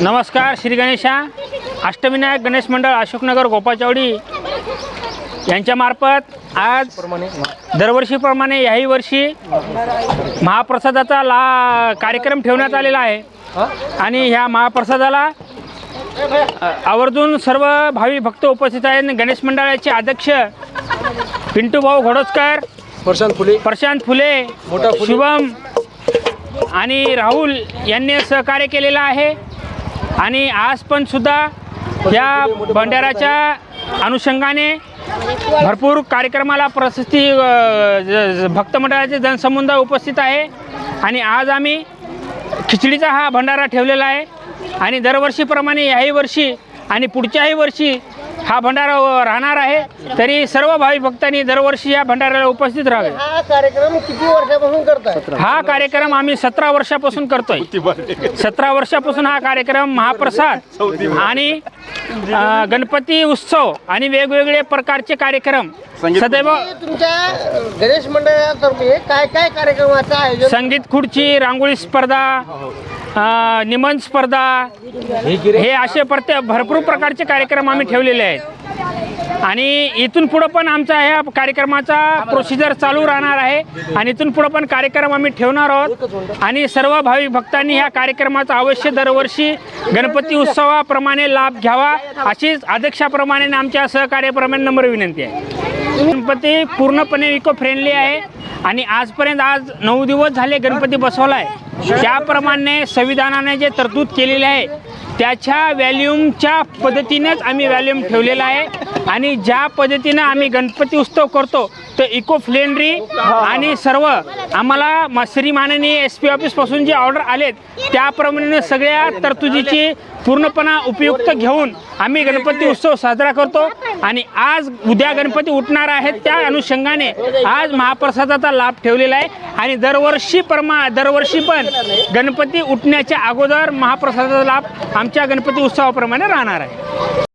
नमस्कार श्री गणेशा. अष्टविनायक गणेश मंडळ अशोकनगर गोपाचावडी यांच्यामार्फत आज दरवर्षीप्रमाणे याही वर्षी महाप्रसादाचा ला कार्यक्रम ठेवण्यात आलेला आहे. आणि ह्या महाप्रसादाला आवर्जून सर्व भावी भक्त उपस्थित आहेत. गणेश मंडळाचे अध्यक्ष पिंटू भाऊ घोडजकर प्रशांत फुले प्रशांत फुले. शुभम आणि राहुल यांनी सहकार्य केलेलं आहे. आणि आज पण सुद्धा या भंडाराच्या अनुषंगाने भरपूर कार्यक्रमाला प्रसिद्धी भक्तमंडळाचे ज- भक्त मंडळाचे जनसमुदाय उपस्थित आहे. आणि आज आम्ही खिचडीचा हा भंडारा ठेवलेला आहे. आणि दरवर्षीप्रमाणे याही वर्षी आणि पुढच्याही वर्षी हा भंडारा राहणार आहे. तरी सर्व भाविक भक्तांनी दरवर्षी या भंडाऱ्याला उपस्थित राहावे. हा कार्यक्रम किती वर्षापासून करताय? हा कार्यक्रम आम्ही सतरा वर्षापासून करतोय. सतरा वर्षापासून हा कार्यक्रम महाप्रसाद आणि गणपती उत्सव आणि वेगवेगळे प्रकारचे कार्यक्रम सदैव तुमच्या गणेश मंडळातर्फे काय काय कार्यक्रमाचं आयोजन संगीत खुर्ची रांगोळी स्पर्धा निमन निबंध स्पर्धा. हे असे प्रत्ये भरपूर प्रकारचे कार्यक्रम आम्ही ठेवलेले आहेत. आणि इथून पुढं पण आमचा ह्या कार्यक्रमाचा प्रोसिजर चालू राहणार आहे. आणि इथून पुढं पण कार्यक्रम आम्ही ठेवणार आहोत. आणि सर्व भाविक भक्तांनी ह्या कार्यक्रमाचा अवश्य दरवर्षी गणपती उत्सवाप्रमाणे लाभ घ्यावा अशीच अध्यक्षाप्रमाणे आमच्या सहकार्याप्रमाणे नम्र विनंती आहे. गणपती पूर्णपणे इको फ्रेंडली आहे. आणि आजपर्यंत आज नऊ दिवस झाले गणपती बसवला आहे त्याप्रमाणे संविधानाने जे तरतूद केलेले आहे त्याच्या व्हॅल्यूमच्या पद्धतीनेच आम्ही व्हॅल्यूम ठेवलेला आहे. आणि ज्या पद्धतीनं आम्ही गणपती उत्सव करतो तर इको फ्रेंडली आणि सर्व आम्हाला म- श्री माननीय एस पी ऑफिसपासून जे ऑर्डर आलेत त्याप्रमाणे सगळ्या तरतुदीची पूर्णपणा उपयुक्त घेऊन आम्ही गणपती उत्सव साजरा करतो. आणि आज उद्या गणपती उठणार आहेत त्या अनुषंगाने आज महाप्रसादाचा लाभ ठेवलेला आहे. आणि दरवर्षी परमा दरवर्षी पण गणपती उठण्याच्या अगोदर महाप्रसादाचा लाभ आमच्या गणपती उत्सवाप्रमाणे राहणार आहे.